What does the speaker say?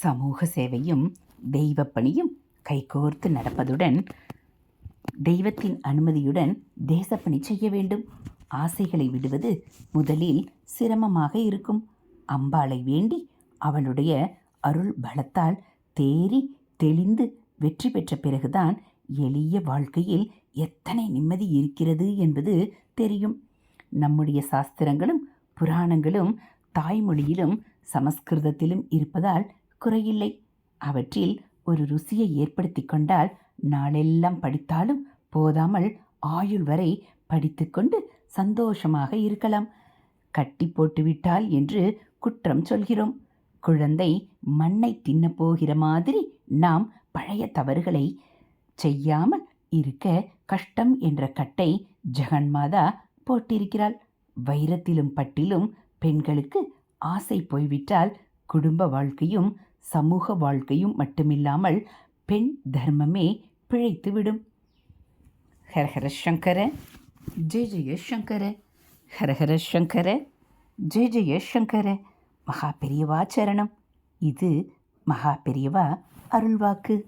சமூக சேவையும் தெய்வப்பணியும் கைகோர்த்து நடப்பதுடன் தெய்வத்தின் அனுமதியுடன் தேசப்பணி செய்ய வேண்டும். ஆசைகளை விடுவது முதலில் சிரமமாக இருக்கும். அம்பாளை வேண்டி அவளுடைய அருள் பலத்தால் தேறி தெளிந்து வெற்றி பெற்ற பிறகுதான் எளிய வாழ்க்கையில் எத்தனை நிம்மதி இருக்கிறது என்பது தெரியும். நம்முடைய சாஸ்திரங்களும் புராணங்களும் தாய்மொழியிலும் சமஸ்கிருதத்திலும் இருப்பதால் குறையில்லை. அவற்றில் ஒரு ருசியை ஏற்படுத்தி கொண்டால் நாளெல்லாம் படித்தாலும் போதாமல் ஆயுள் வரை படித்துக்கொண்டு சந்தோஷமாக இருக்கலாம். கட்டி போட்டுவிட்டால் என்று குற்றம் சொல்கிறோம். குழந்தை மண்ணை தின்னப் போகிற மாதிரி நாம் பழைய தவறுகளை செய்யாமல் இருக்க கஷ்டம் என்ற கட்டை ஜெகன்மாதா போட்டிருக்கிறாள். வைரத்திலும் பட்டிலும் பெண்களுக்கு ஆசை போய்விட்டால் குடும்ப வாழ்க்கையும் சமூக வாழ்க்கையும் மட்டுமில்லாமல் பெண் தர்மமே பிழைத்துவிடும். ஹரஹர சங்கர ஜெய ஜெய சங்கர ஹரஹர சங்கர ஜெய ஜெய சங்கர. மகா பெரியவா சரணம். இது மகா பெரியவா அருள்வாக்கு.